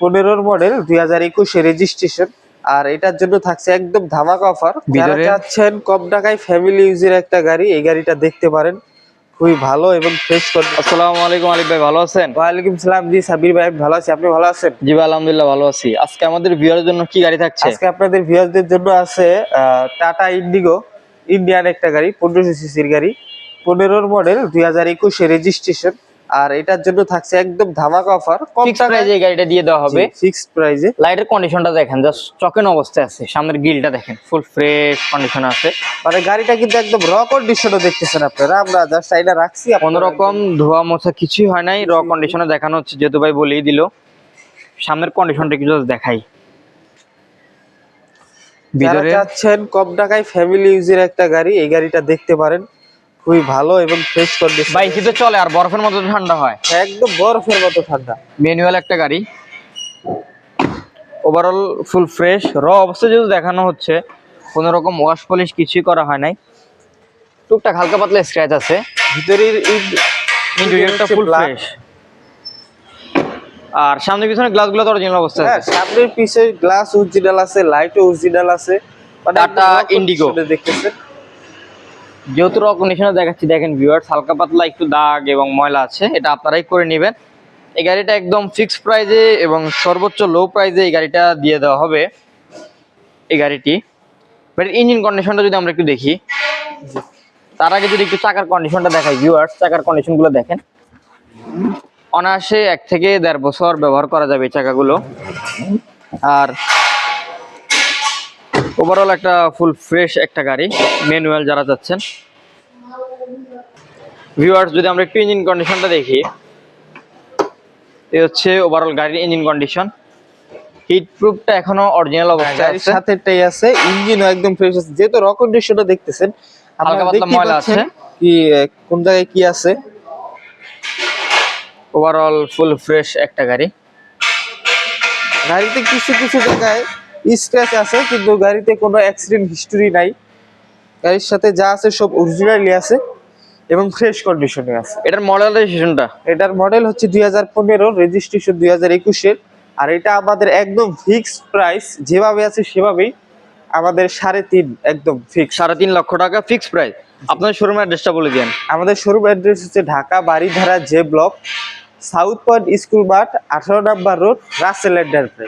পনেরোর মডেল দুই হাজার একুশে রেজিস্ট্রেশন আর এটার জন্য থাকছে একদম ধামাকা অফার যারা চাচ্ছেন কম টাকায় ফ্যামিলি ইউজের একটা গাড়ি এই গাড়িটা দেখতে পারেন। খুবই ভালো এবং ফ্রেশ কন্ডিশন আসসালামু আলাইকুম আলিফ ভাই ভালো আছেন? ওয়ালাইকুম সালাম জি সাবির ভাই ভালো আছি। আপনি ভালো আছেন? জি ভাই আলহামদুলিল্লাহ ভালো আছি। আজকে আমাদের ভিউয়ারের জন্য কি গাড়ি থাকছে? আজকে আপনাদের ভিউয়ারদের জন্য আছে টাটা ইন্ডিগো ইন্ডিয়ান একটা গাড়ি পনেরোশো সিসির গাড়ি। পনেরোর মডেল দুই হাজার একুশে রেজিস্ট্রেশন আর এটার জন্য থাকছে একদম ধামাকা অফার কম প্রাইজে এই গাড়িটা দিয়ে দেওয়া হবে। ফিক্সড প্রাইজে লাইটের কন্ডিশনটা দেখেন জাস্ট চকেন অবস্থায় আছে সামনের গ্রিলটা দেখেন ফুল ফ্রেশ কন্ডিশন আছে। মানে গাড়িটা কিন্তু একদম র কন্ডিশনে দেখতেছেন আপনারা আমরা জাস্ট আইনা রাখছি কোনো রকম ধোয়া মোছা কিছুই হয় নাই র কন্ডিশনে দেখানো হচ্ছে যেহেতু ভাই বলেই দিল। সামনের কন্ডিশনটা just দেখাই। যারা ভিতরে চাচ্ছেন কম টাকায় ফ্যামিলি ইউজের একটা গাড়ি এই গাড়িটা দেখতে পারেন। খুবই ভালো এবং ফ্রেশ কন্ডিশন ভাই শীতে চলে আর বরফের মতো ঠান্ডা হয়। একদম বরফের মতো ঠান্ডা। ম্যানুয়াল একটা গাড়ি। ওভারঅল ফুল ফ্রেশ র অবস্থা যেহেতু দেখানো হচ্ছে কোনো রকম ওয়াশ পলিশ কিছুই করা হয় নাই। টুকটাক হালকা পাতলা স্ক্র্যাচ আছে। ভিতরের ইন্টেরিয়রটা ফুল। ফ্রেশ আর সামনে পিছনে গ্লাসগুলো তো অরিজিনাল অবস্থায় হ্যাঁ আছে। সামনের পিছে গ্লাস অরিজিনাল আছে লাইট অরিজিনাল আছে। মানে Indigo। condition দেখতেছেন। যেহেতু কন্ডিশনে দেখাচ্ছি, দেখেন ভিউয়ার্স হালকা পাতলা একটু দাগ এবং ময়লা আছে, এটা আপনারাই করে নেবেন। এই গাড়িটা একদম ফিক্সড প্রাইজে এবং সর্বোচ্চ লো প্রাইজে এই গাড়িটা দিয়ে দেওয়া হবে, এই গাড়িটি। বাট ইঞ্জিন কন্ডিশনটা যদি আমরা একটু দেখি, তার আগে যদি একটু চাকার কন্ডিশনটা দেখাই ভিউয়ার্স চাকার কন্ডিশনগুলো দেখেন। অনায়াসে এক থেকে দেড় বছর ব্যবহার করা যাবে এই চাকাগুলো। আর ওভারঅল একটা ফুল ফ্রেশ একটা গাড়ি ম্যানুয়াল যারা যাচ্ছেন। ভিউয়ার্স যদি আমরা একটু ইঞ্জিন কন্ডিশনটা দেখি এই হচ্ছে ওভারঅল গাড়ির ইঞ্জিন কন্ডিশন হিট প্রুফটা এখনও অরিজিনাল অবস্থায় গাড়ির আছে। সাথেটাই আছে ইঞ্জিনও একদম ফ্রেশ আছে। যেহেতু রক কন্ডিশনে দেখতেছেন হালকা পাতলা ময়লা আছে। কি কোন জায়গায় কি আছে। ওভারঅল ফুল ফ্রেশ একটা গাড়ি। গাড়িতে কিছু কিছু জায়গায় স্ক্র্যাচ আছে কিন্তু গাড়িতে কোনো অ্যাক্সিডেন্ট হিস্টোরি নাই। গাড়ির সাথে যা আছে সব অরিজিনালি আছে এবং ফ্রেশ কন্ডিশনে আছে। এটার মডেল রেজিস্ট্রেশনটা এটার মডেল হচ্ছে দুই হাজার পনেরো রেজিস্ট্রেশন দুই হাজার একুশের আর এটা আমাদের একদম ফিক্সড প্রাইস যেভাবে আছে সেভাবেই আমাদের সাড়ে তিন একদম ফিক্স সাড়ে তিন লক্ষ টাকা ফিক্স প্রাইস আপনার শোরুম অ্যাড্রেসটা বলে দিন আমাদের শোরুম অ্যাড্রেস হচ্ছে Dhaka Baridhara J block south point school মাঠ আঠারো নাম্বার রোড রাসেল এন্টারপ্রাইজ।